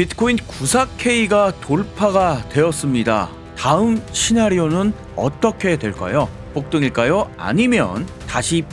비트코인 94K가 돌파가 되었습니다. 다음 시나리오는 어떻게 될까요? 폭등일까요? 아니면 다시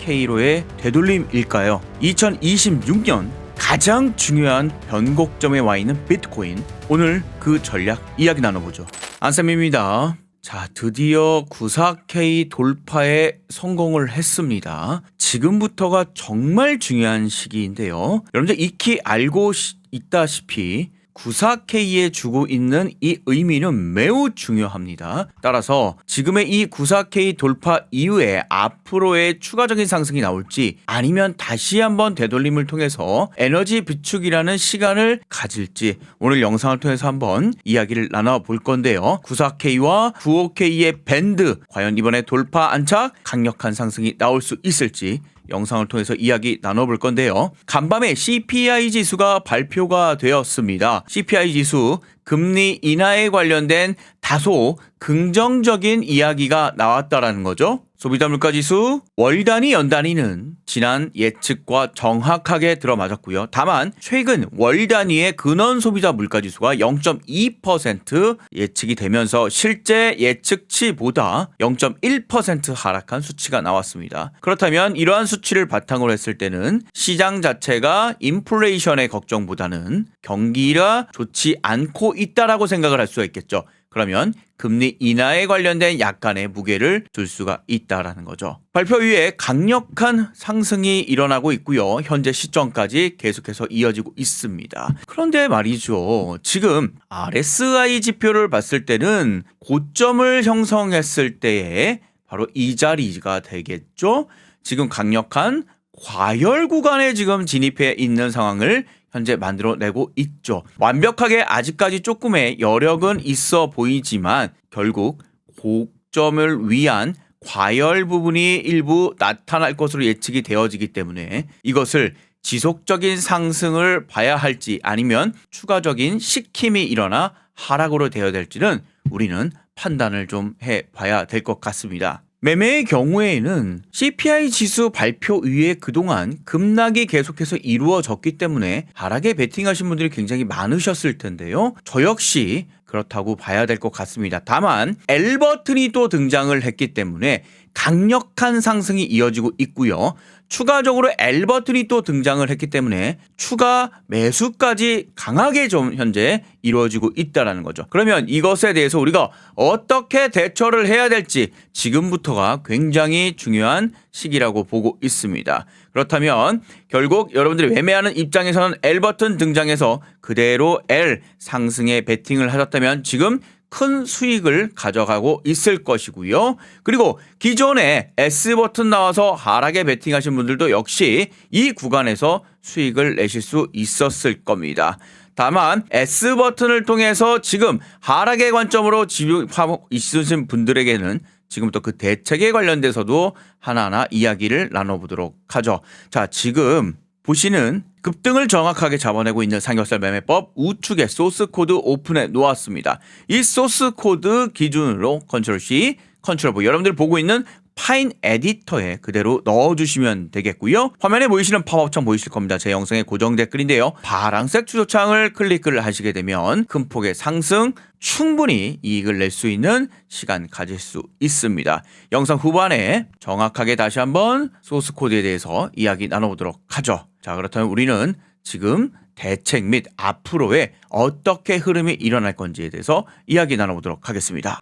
K로의 되돌림일까요? 2026년 가장 중요한 변곡점에 와 있는 비트코인. 오늘 그 전략 이야기 나눠보죠. 안쌤입니다. 자, 드디어 94K 돌파에 성공을 했습니다. 지금부터가 정말 중요한 시기인데요. 여러분들 익히 알고 시- 있다시피 94K에 주고 있는 이 의미는 매우 중요합니다. 따라서 지금의 이 94K 돌파 이후에 앞으로의 추가적인 상승이 나올지 아니면 다시 한번 되돌림을 통해서 에너지 비축이라는 시간을 가질지 오늘 영상을 통해서 한번 이야기를 나눠볼 건데요. 94K와 95K의 밴드 과연 이번에 돌파 안착 강력한 상승이 나올 수 있을지 영상을 통해서 이야기 나눠볼 건데요. 간밤에 CPI 지수가 발표가 되었습니다. CPI 지수 금리 인하에 관련된 다소 긍정적인 이야기가 나왔다라는 거죠. 소비자 물가 지수 월 단위 연 단위는 지난 예측과 정확하게 들어맞았고요. 다만 최근 월 단위의 근원 소비자 물가 지수가 0.2% 예측이 되면서 실제 예측치보다 0.1% 하락한 수치가 나왔습니다. 그렇다면 이러한 수치를 바탕으로 했을 때는 시장 자체가 인플레이션의 걱정보다는 경기가 좋지 않고 있다라고 생각을 할 수가 있겠죠. 그러면 금리 인하에 관련된 약간의 무게를 둘 수가 있다라는 거죠. 발표 이후에 강력한 상승이 일어나고 있고요. 현재 시점까지 계속해서 이어지고 있습니다. 그런데 말이죠. 지금 RSI 지표를 봤을 때는 고점을 형성했을 때에 바로 이 자리가 되겠죠. 지금 강력한 과열 구간에 지금 진입해 있는 상황을 현재 만들어내고 있죠. 완벽하게 아직까지 조금의 여력은 있어 보이지만 결국 고점을 위한 과열 부분이 일부 나타날 것으로 예측이 되어지기 때문에 이것을 지속적인 상승을 봐야 할지 아니면 추가적인 식힘이 일어나 하락으로 되어야 될지는 우리는 판단을 좀 해 봐야 될 것 같습니다. 매매의 경우에는 CPI 지수 발표 이후에 그동안 급락이 계속해서 이루어졌기 때문에 하락에 베팅하신 분들이 굉장히 많으셨을 텐데요. 저 역시 그렇다고 봐야 될 것 같습니다. 다만 L 버튼이 또 등장을 했기 때문에 강력한 상승이 이어지고 있고요. 추가적으로 L 버튼이 또 등장을 했기 때문에 추가 매수까지 강하게 좀 현재 이루어지고 있다라는 거죠. 그러면 이것에 대해서 우리가 어떻게 대처를 해야 될지 지금부터가 굉장히 중요한 시기라고 보고 있습니다. 그렇다면 결국 여러분들이 매매하는 입장에서는 L 버튼 등장해서 그대로 L 상승에 베팅을 하셨다면 지금 큰 수익을 가져가고 있을 것이고요. 그리고 기존에 S 버튼 나와서 하락에 베팅하신 분들도 역시 이 구간에서 수익을 내실 수 있었을 겁니다. 다만 S 버튼을 통해서 지금 하락의 관점으로 지급하고 있으신 분들에게는 지금부터 그 대책에 관련돼서도 하나하나 이야기를 나눠보도록 하죠. 자, 지금 보시는 급등을 정확하게 잡아내고 있는 삼겹살 매매법 우측에 소스 코드 오픈해 놓았습니다. 이 소스 코드 기준으로 컨트롤 C, 컨트롤 V 여러분들 보고 있는 파인 에디터에 그대로 넣어주시면 되겠고요. 화면에 보이시는 팝업창 보이실 겁니다. 제 영상의 고정 댓글인데요. 파란색 추조창을 클릭을 하시게 되면 큰 폭의 상승 충분히 이익을 낼 수 있는 시간 가질 수 있습니다. 영상 후반에 정확하게 다시 한번 소스 코드에 대해서 이야기 나눠보도록 하죠. 자, 그렇다면 우리는 지금 대책 및 앞으로의 어떻게 흐름이 일어날 건지에 대해서 이야기 나눠보도록 하겠습니다.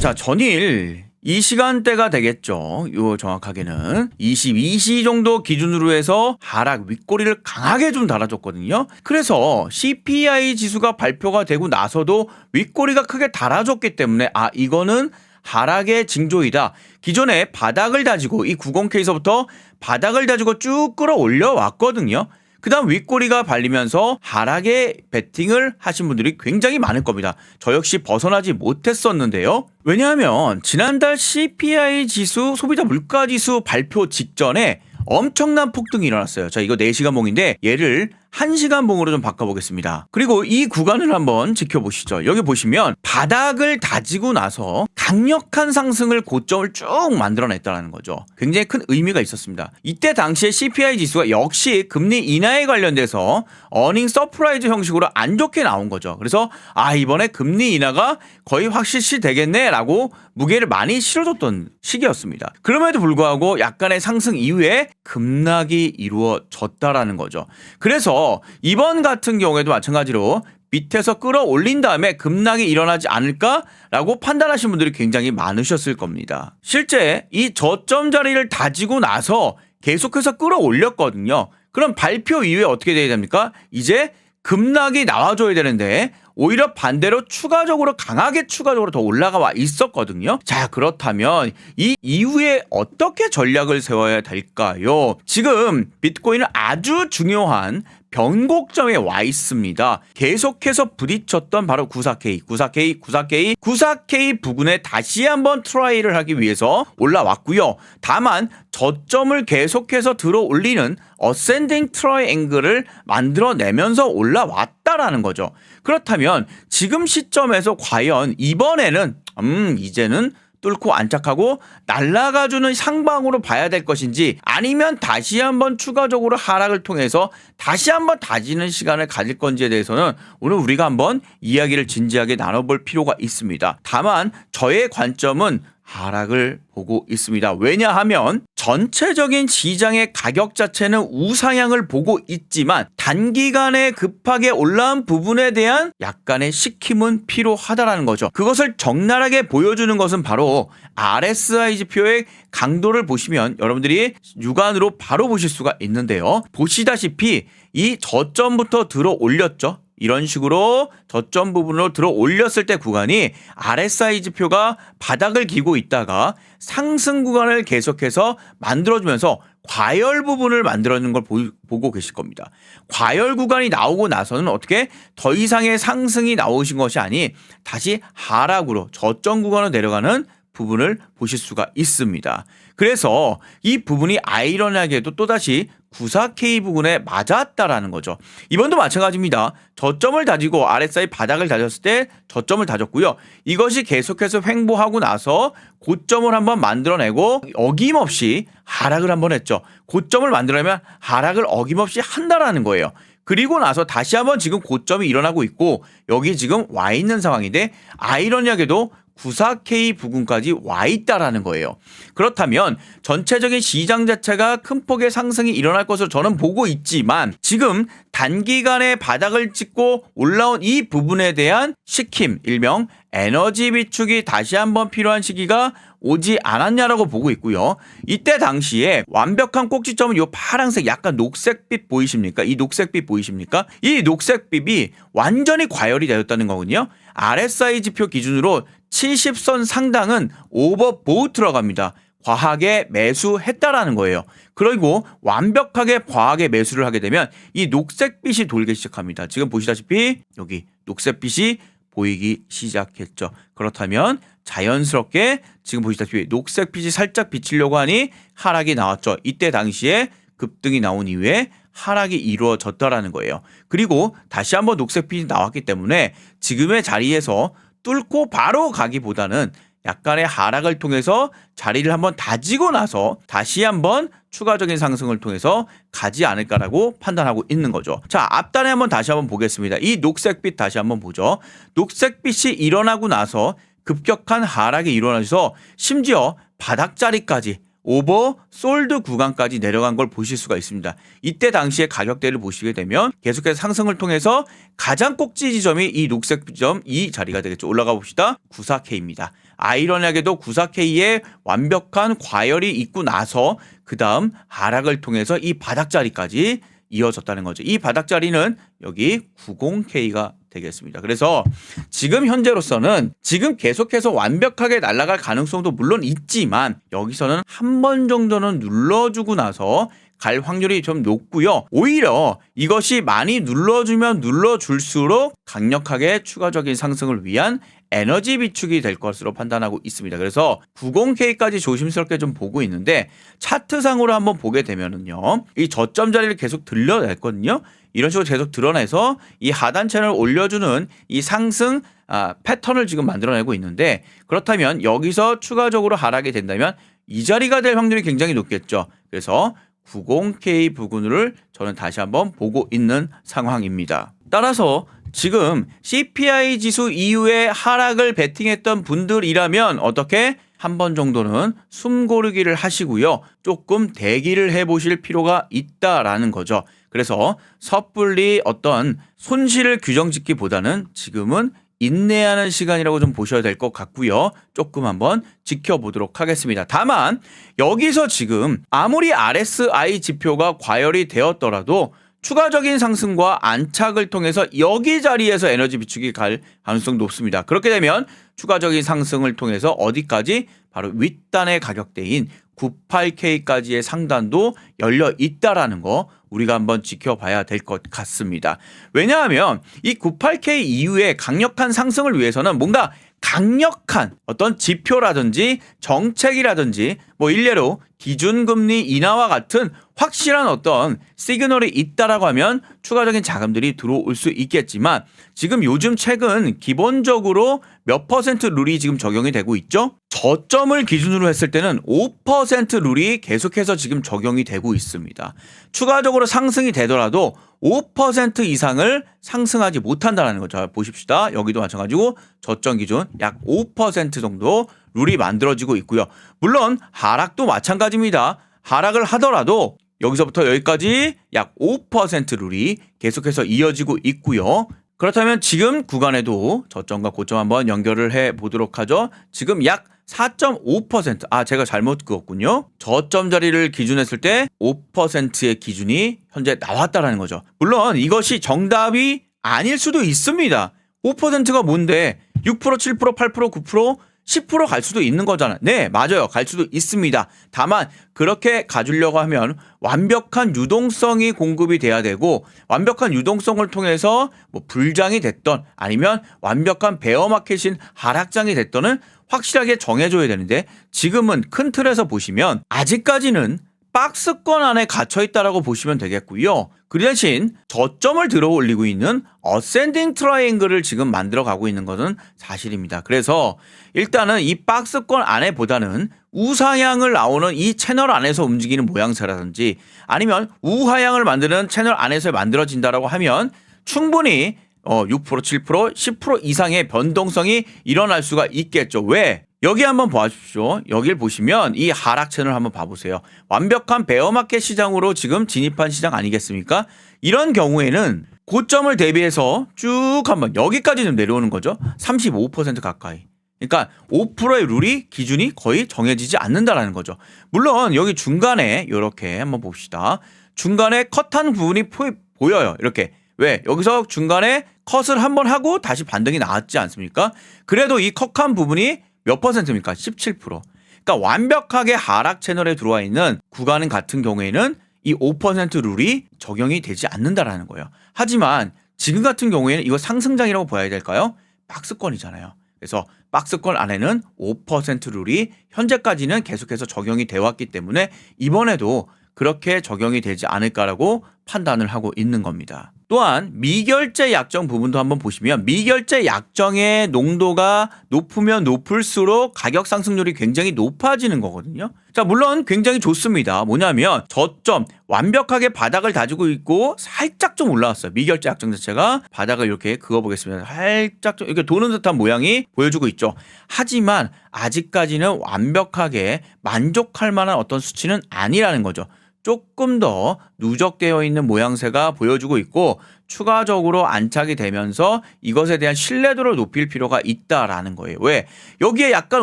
자, 전일 이 시간대가 되겠죠. 요 정확하게는 22시 정도 기준으로 해서 하락 윗꼬리를 강하게 좀 달아줬거든요. 그래서 CPI 지수가 발표가 되고 나서도 윗꼬리가 크게 달아줬기 때문에 아 이거는 하락의 징조이다. 기존에 바닥을 다지고 이 90K에서부터 바닥을 다지고 쭉 끌어올려 왔거든요. 그 다음 윗꼬리가 발리면서 하락에 베팅을 하신 분들이 굉장히 많을 겁니다. 저 역시 벗어나지 못했었는데요. 왜냐하면 지난달 CPI 지수, 소비자 물가 지수 발표 직전에 엄청난 폭등이 일어났어요. 자, 이거 4시간 봉인데 얘를 1시간 봉으로 좀 바꿔보겠습니다. 그리고 이 구간을 한번 지켜보시죠. 여기 보시면 바닥을 다지고 나서 강력한 상승을 고점을 쭉 만들어냈다는 거죠. 굉장히 큰 의미가 있었습니다. 이때 당시에 CPI 지수가 역시 금리 인하에 관련돼서 어닝 서프라이즈 형식으로 안 좋게 나온 거죠. 그래서 아 이번에 금리 인하가 거의 확실시 되겠네라고 무게를 많이 실어줬던 시기였습니다. 그럼에도 불구하고 약간의 상승 이후에 급락이 이루어졌다라는 거죠. 그래서 이번 같은 경우에도 마찬가지로 밑에서 끌어올린 다음에 급락이 일어나지 않을까라고 판단하신 분들이 굉장히 많으셨을 겁니다. 실제 이 저점 자리를 다지고 나서 계속해서 끌어올렸거든요. 그럼 발표 이후에 어떻게 돼야 됩니까? 이제 급락이 나와줘야 되는데 오히려 반대로 추가적으로 강하게 추가적으로 더 올라가 와 있었거든요. 자 그렇다면 이 이후에 어떻게 전략을 세워야 될까요? 지금 비트코인은 아주 중요한 변곡점에 와 있습니다. 계속해서 부딪혔던 바로 94K, 94K, 94K, 94K 부근에 다시 한번 트라이를 하기 위해서 올라왔고요. 다만 저점을 계속해서 들어 올리는 어센딩 트라이 앵글을 만들어내면서 올라왔다라는 거죠. 그렇다면 지금 시점에서 과연 이번에는 음 이제는 뚫고 안착하고 날아가주는 상방으로 봐야 될 것인지 아니면 다시 한번 추가적으로 하락을 통해서 다시 한번 다지는 시간을 가질 건지에 대해서는 오늘 우리가 한번 이야기를 진지하게 나눠볼 필요가 있습니다. 다만 저의 관점은 하락을 보고 있습니다. 왜냐하면 전체적인 시장의 가격 자체는 우상향을 보고 있지만 단기간에 급하게 올라온 부분에 대한 약간의 식힘은 필요하다라는 거죠. 그것을 적나라하게 보여주는 것은 바로 RSI 지표의 강도를 보시면 여러분들이 육안으로 바로 보실 수가 있는데요. 보시다시피 이 저점부터 들어 올렸죠. 이런 식으로 저점 부분으로 들어 올렸을 때 구간이 RSI 지표가 바닥을 기고 있다가 상승 구간을 계속해서 만들어주면서 과열 부분을 만들어내는 걸 보, 보고 계실 겁니다. 과열 구간이 나오고 나서는 어떻게 더 이상의 상승이 나오신 것이 아니 다시 하락으로 저점 구간으로 내려가는 부분을 보실 수가 있습니다. 그래서 이 부분이 아이러니하게도 또다시 94K 부분에 맞았다라는 거죠. 이번도 마찬가지입니다. 저점을 다지고 RSI 바닥을 다졌을 때 저점을 다졌고요. 이것이 계속해서 횡보하고 나서 고점을 한번 만들어내고 어김없이 하락을 한번 했죠. 고점을 만들려면 하락을 어김없이 한다라는 거예요. 그리고 나서 다시 한번 지금 고점이 일어나고 있고 여기 지금 와 있는 상황인데 아이러니하게도 94K 부근까지 와 있다라는 거예요. 그렇다면 전체적인 시장 자체가 큰 폭의 상승이 일어날 것으로 저는 보고 있지만 지금 단기간에 바닥을 찍고 올라온 이 부분에 대한 시킴 일명 에너지 비축이 다시 한번 필요한 시기가 오지 않았냐라고 보고 있고요. 이때 당시에 완벽한 꼭지점은 이 파란색 약간 녹색빛 보이십니까? 이 녹색빛 보이십니까? 이 녹색빛이 완전히 과열이 되었다는 거군요. RSI 지표 기준으로 70선 상당은 오버보우 들어갑니다. 과하게 매수했다라는 거예요. 그리고 완벽하게 과하게 매수를 하게 되면 이 녹색빛이 돌기 시작합니다. 지금 보시다시피 여기 녹색빛이 보이기 시작했죠. 그렇다면 자연스럽게 지금 보시다시피 녹색 빛이 살짝 비치려고 하니 하락이 나왔죠. 이때 당시에 급등이 나온 이후에 하락이 이루어졌다라는 거예요. 그리고 다시 한번 녹색 빛이 나왔기 때문에 지금의 자리에서 뚫고 바로 가기보다는 약간의 하락을 통해서 자리를 한번 다지고 나서 다시 한번 추가적인 상승을 통해서 가지 않을까라고 판단하고 있는 거죠. 자, 앞단에 한번 다시 한번 보겠습니다. 이 녹색빛 다시 한번 보죠. 녹색빛이 일어나고 나서 급격한 하락이 일어나서 심지어 바닥자리까지 오버 솔드 구간까지 내려간 걸 보실 수가 있습니다. 이때 당시의 가격대를 보시게 되면 계속해서 상승을 통해서 가장 꼭지 지점이 이 녹색 지점 이 자리가 되겠죠. 올라가 봅시다. 94K입니다. 아이러니하게도 94K의 완벽한 과열이 있고 나서 그 다음 하락을 통해서 이 바닥자리까지 이어졌다는 거죠. 이 바닥자리는 여기 90K가 되겠습니다. 그래서 지금 현재로서는 지금 계속해서 완벽하게 날아갈 가능성도 물론 있지만 여기서는 한 번 정도는 눌러주고 나서 갈 확률이 좀 높고요. 오히려 이것이 많이 눌러주면 눌러줄수록 강력하게 추가적인 상승을 위한 에너지 비축이 될 것으로 판단하고 있습니다. 그래서 90K까지 조심스럽게 좀 보고 있는데 차트상으로 한번 보게 되면은요. 이 저점 자리를 계속 들려냈거든요. 이런 식으로 계속 드러내서 이 하단 채널을 올려주는 이 상승 아, 패턴을 지금 만들어내고 있는데 그렇다면 여기서 추가적으로 하락이 된다면 이 자리가 될 확률이 굉장히 높겠죠. 그래서 90K 부근을 저는 다시 한번 보고 있는 상황입니다. 따라서 지금 CPI 지수 이후에 하락을 베팅했던 분들이라면 어떻게 한 번 정도는 숨 고르기를 하시고요. 조금 대기를 해 보실 필요가 있다라는 거죠. 그래서 섣불리 어떤 손실을 규정 짓기보다는 지금은 인내하는 시간이라고 좀 보셔야 될 것 같고요. 조금 한번 지켜보도록 하겠습니다. 다만 여기서 지금 아무리 RSI 지표가 과열이 되었더라도 추가적인 상승과 안착을 통해서 여기 자리에서 에너지 비축이 갈 가능성 높습니다. 그렇게 되면 추가적인 상승을 통해서 어디까지 바로 윗단의 가격대인 98K까지의 상단도 열려 있다라는 거 우리가 한번 지켜봐야 될 것 같습니다. 왜냐하면 이 98K 이후에 강력한 상승을 위해서는 뭔가 강력한 어떤 지표라든지 정책이라든지 뭐 일례로 기준금리 인하와 같은 확실한 어떤 시그널이 있다라고 하면 추가적인 자금들이 들어올 수 있겠지만 지금 요즘 최근 기본적으로 몇 퍼센트 룰이 지금 적용이 되고 있죠? 저점을 기준으로 했을 때는 5% 룰이 계속해서 지금 적용이 되고 있습니다. 추가적으로 상승이 되더라도 5% 이상을 상승하지 못한다는 거죠. 보십시다. 여기도 마찬가지고 저점 기준 약 5% 정도 룰이 만들어지고 있고요. 물론 하락도 마찬가지입니다. 하락을 하더라도 여기서부터 여기까지 약 5% 룰이 계속해서 이어지고 있고요. 그렇다면 지금 구간에도 저점과 고점 한번 연결을 해 보도록 하죠. 지금 약 4.5%. 아, 제가 잘못 그었군요. 저점 자리를 기준했을 때 5%의 기준이 현재 나왔다라는 거죠. 물론 이것이 정답이 아닐 수도 있습니다. 5%가 뭔데 6%, 7%, 8%, 9%, 10%갈 수도 있는 거잖아. 네, 맞아요. 갈 수도 있습니다. 다만 그렇게 가주려고 하면 완벽한 유동성이 공급이 돼야 되고 완벽한 유동성을 통해서 뭐 불장이 됐던 아니면 완벽한 베어 마켓인 하락장이 됐던은 확실하게 정해줘야 되는데 지금은 큰 틀에서 보시면 아직까지는 박스권 안에 갇혀 있다라고 보시면 되겠고요. 그 대신 저점을 들어 올리고 있는 어센딩 트라이앵글을 지금 만들어 가고 있는 것은 사실입니다. 그래서 일단은 이 박스권 안에 보다는 우상향을 나오는 이 채널 안에서 움직이는 모양새라든지 아니면 우하향을 만드는 채널 안에서 만들어진다라고 하면 충분히 어, 6%, 7%, 10% 이상의 변동성이 일어날 수가 있겠죠. 왜? 여기 한번 봐주십시오. 여기를 보시면 이 하락 채널 한번 봐보세요. 완벽한 베어마켓 시장으로 지금 진입한 시장 아니겠습니까? 이런 경우에는 고점을 대비해서 쭉 한번 여기까지 좀 내려오는 거죠. 35% 가까이. 그러니까 5%의 룰이 기준이 거의 정해지지 않는다라는 거죠. 물론 여기 중간에 이렇게 한번 봅시다. 중간에 컷한 부분이 보, 보여요. 이렇게 왜? 여기서 중간에 컷을 한번 하고 다시 반등이 나왔지 않습니까? 그래도 이 컷한 부분이 몇 퍼센트입니까? 17%. 그러니까 완벽하게 하락 채널에 들어와 있는 구간 같은 경우에는 이 5% 룰이 적용이 되지 않는다라는 거예요. 하지만 지금 같은 경우에는 이거 상승장이라고 봐야 될까요? 박스권이잖아요. 그래서 박스권 안에는 5% 룰이 현재까지는 계속해서 적용이 되어 왔기 때문에 이번에도 그렇게 적용이 되지 않을까라고 판단을 하고 있는 겁니다. 또한 미결제 약정 부분도 한번 보시면 미결제 약정의 농도가 높으면 높을수록 가격 상승률이 굉장히 높아지는 거거든요. 자, 물론 굉장히 좋습니다. 뭐냐면 저점 완벽하게 바닥을 다지고 있고 살짝 좀 올라왔어요. 미결제 약정 자체가 바닥을 이렇게 그어 보겠습니다. 살짝 좀 이렇게 도는 듯한 모양이 보여주고 있죠. 하지만 아직까지는 완벽하게 만족할 만한 어떤 수치는 아니라는 거죠. 조금 더 누적되어 있는 모양새가 보여주고 있고 추가적으로 안착이 되면서 이것에 대한 신뢰도를 높일 필요가 있다라는 거예요. 왜? 여기에 약간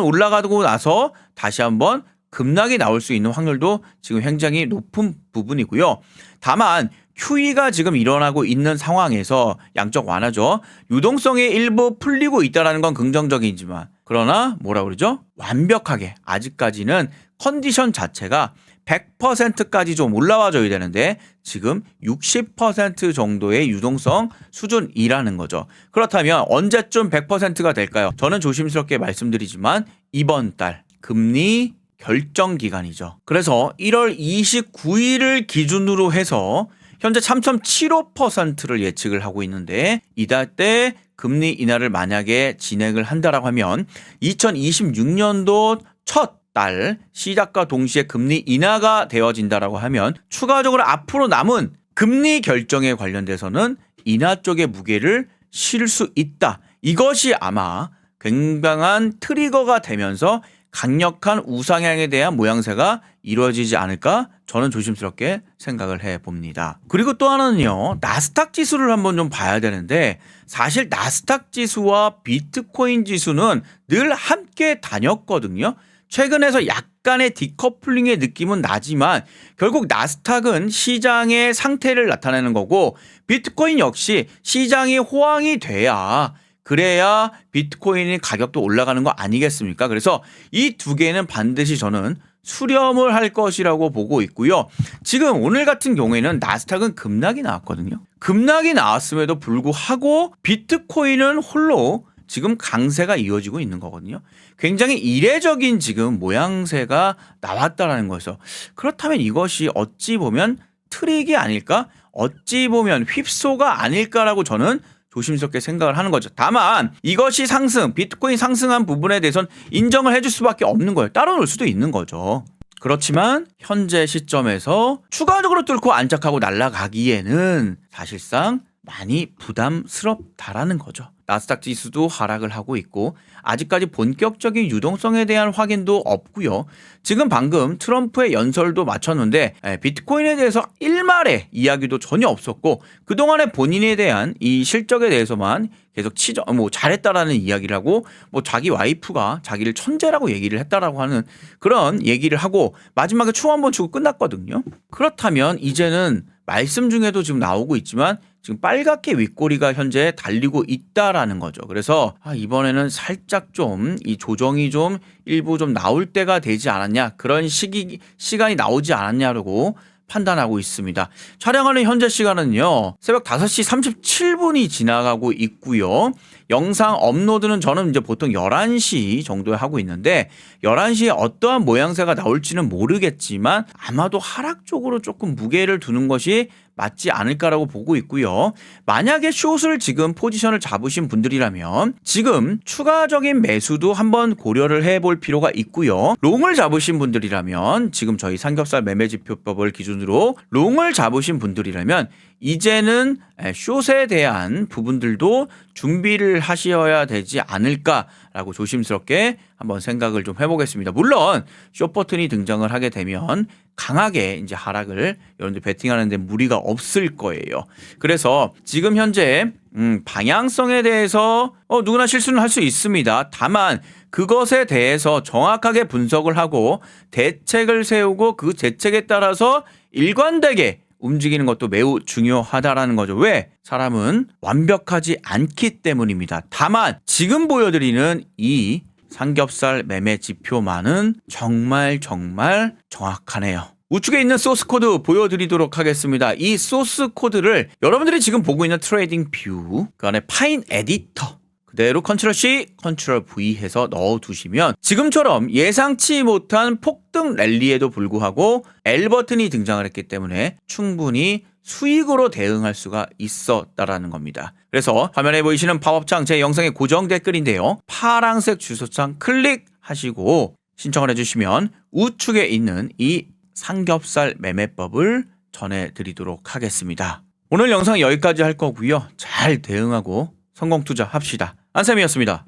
올라가고 나서 다시 한번 급락이 나올 수 있는 확률도 지금 굉장히 높은 부분이고요. 다만 QE가 지금 일어나고 있는 상황에서 양적 완화죠. 유동성이 일부 풀리고 있다라는 건 긍정적이지만 그러나 뭐라 그러죠? 완벽하게 아직까지는 컨디션 자체가 100%까지 좀 올라와줘야 되는데 지금 60% 정도의 유동성 수준이라는 거죠. 그렇다면 언제쯤 100%가 될까요? 저는 조심스럽게 말씀드리지만 이번 달 금리 결정 기간이죠. 그래서 1월 29일을 기준으로 해서 현재 3.75%를 예측을 하고 있는데 이달 때 금리 인하를 만약에 진행을 한다라고 하면 2026년도 첫 달 시작과 동시에 금리 인하가 되어진다라고 하면 추가적으로 앞으로 남은 금리 결정에 관련돼서는 인하 쪽의 무게를 실을 수 있다. 이것이 아마 굉장한 트리거가 되면서 강력한 우상향에 대한 모양새가 이루어지지 않을까 저는 조심스럽게 생각을 해 봅니다. 그리고 또 하나는요, 나스닥 지수를 한번 좀 봐야 되는데, 사실 나스닥 지수와 비트코인 지수는 늘 함께 다녔거든요. 최근에서 약간의 디커플링의 느낌은 나지만, 결국 나스닥은 시장의 상태를 나타내는 거고, 비트코인 역시 시장이 호황이 돼야 그래야 비트코인의 가격도 올라가는 거 아니겠습니까? 그래서 이 두 개는 반드시 저는 수렴을 할 것이라고 보고 있고요. 지금 오늘 같은 경우에는 나스닥은 급락이 나왔거든요. 급락이 나왔음에도 불구하고 비트코인은 홀로 지금 강세가 이어지고 있는 거거든요. 굉장히 이례적인 지금 모양새가 나왔다라는 거죠. 그렇다면 이것이 어찌 보면 트릭이 아닐까? 어찌 보면 휩소가 아닐까라고 저는 조심스럽게 생각을 하는 거죠. 다만 이것이 상승, 비트코인 상승한 부분에 대해서는 인정을 해줄 수밖에 없는 거예요. 놀 수도 있는 거죠. 그렇지만 현재 시점에서 추가적으로 뚫고 안착하고 날아가기에는 사실상 많이 부담스럽다라는 거죠. 나스닥 지수도 하락을 하고 있고 아직까지 본격적인 유동성에 대한 확인도 없고요. 지금 방금 트럼프의 연설도 마쳤는데 에, 비트코인에 대해서 일말의 이야기도 전혀 없었고 그동안에 본인에 대한 이 실적에 대해서만 계속 치저 뭐 잘했다라는 이야기를 하고 뭐 자기 와이프가 자기를 천재라고 얘기를 했다라고 하는 그런 얘기를 하고 마지막에 춤 한 번 추고 끝났거든요. 그렇다면 이제는 말씀 중에도 지금 나오고 있지만 지금 빨갛게 윗꼬리가 현재 달리고 있다라는 거죠. 그래서 아, 이번에는 살짝 좀 이 조정이 좀 일부 좀 나올 때가 되지 않았냐 그런 시기 시간이 나오지 않았냐고 판단하고 있습니다. 촬영하는 현재 시간은요. 새벽 5시 37분이 지나가고 있고요. 영상 업로드는 저는 이제 보통 11시 정도에 하고 있는데 11시에 어떠한 모양새가 나올지는 모르겠지만 아마도 하락 쪽으로 조금 무게를 두는 것이 맞지 않을까라고 보고 있고요. 만약에 숏을 지금 포지션을 잡으신 분들이라면 지금 추가적인 매수도 한번 고려를 해볼 필요가 있고요. 롱을 잡으신 분들이라면 지금 저희 삼겹살 매매지표법을 기준으로 롱을 잡으신 분들이라면 이제는 숏에 대한 부분들도 준비를 하셔야 되지 않을까라고 조심스럽게 한번 생각을 좀 해보겠습니다. 물론 숏 버튼이 등장을 하게 되면 강하게 이제 하락을 여러분들 베팅하는데 무리가 없을 거예요. 그래서 지금 현재 음, 방향성에 대해서 어, 누구나 실수는 할 수 있습니다. 다만 그것에 대해서 정확하게 분석을 하고 대책을 세우고 그 대책에 따라서 일관되게 움직이는 것도 매우 중요하다라는 거죠. 왜? 사람은 완벽하지 않기 때문입니다. 다만 지금 보여드리는 이 삼겹살 매매 지표만은 정말 정말 정확하네요. 우측에 있는 소스 코드 보여드리도록 하겠습니다. 이 소스 코드를 여러분들이 지금 보고 있는 트레이딩 뷰, 그 안에 파인 에디터, 그대로 컨트롤 C, 컨트롤 V 해서 넣어두시면 지금처럼 예상치 못한 폭등 랠리에도 불구하고 L 버튼이 등장을 했기 때문에 충분히 수익으로 대응할 수가 있었다라는 겁니다. 그래서 화면에 보이시는 팝업창 제 영상의 고정 댓글인데요. 파랑색 주소창 클릭하시고 신청을 해주시면 우측에 있는 이 삼겹살 매매법을 전해드리도록 하겠습니다. 오늘 영상 여기까지 할 거고요. 잘 대응하고 성공 투자합시다. 안쌤이었습니다.